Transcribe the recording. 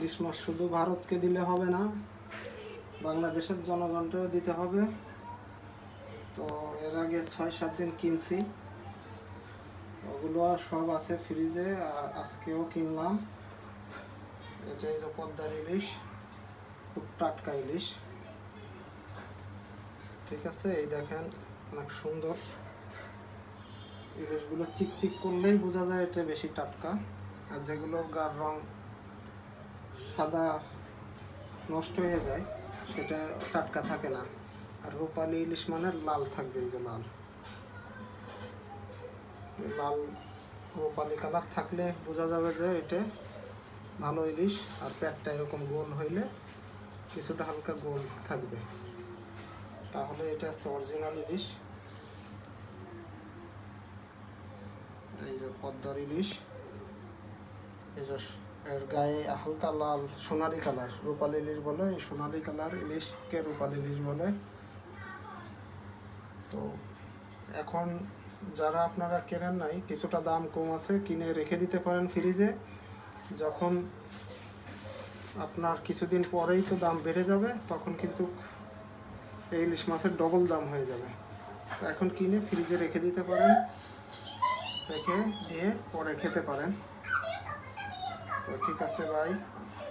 মাছ শুধু ভারতকে দিলে হবে না, বাংলাদেশের জনগণকেও দিতে হবে। তো এর আগে ছয় সাত দিন কিনছি। ওগুলো সব আছে ফ্রিজে, আর আজকেও কিনলাম। এটা যে পদ্মার ইলিশ, খুব টাটকা ইলিশ। ঠিক আছে, এই দেখেন অনেক সুন্দর। ইলিশগুলো চিকচিক করলেই বোঝা যায় এটা বেশি টাটকা। আর যেগুলোর গার রং সাদা নষ্ট হয়ে যায়, সেটা টাটকা থাকে না। আর রূপালি ইলিশ মানে লাল থাকবে, এই যে লাল। লাল রূপালি কালার থাকলে বোঝা যাবে যে এটা ভালো ইলিশ, আর পেটটা এরকম গোল হইলে কিছুটা হালকা গোল থাকবে। তাহলে এটা হচ্ছে অরিজিনাল ইলিশ। এই যে পদ্মার ইলিশ। এই যে এর গায়ে হালকা লাল সোনালি কালার। রূপালি ইলিশ বলে, এই সোনালি কালার ইলিশকে রূপালি ইলিশ বলে। তো এখন যারা আপনারা কেনেন নাই, কিছুটা দাম কম আছে, কিনে রেখে দিতে পারেন ফ্রিজে। যখন আপনার কিছুদিন পরেই তো দাম বেড়ে যাবে, তখন কিন্তু এই ইলিশ মাছের ডবল দাম হয়ে যাবে। তো এখন কিনে ফ্রিজে রেখে দিতে পারেন, রেখে দিয়ে পরে খেতে পারেন। তো ঠিক আছে ভাই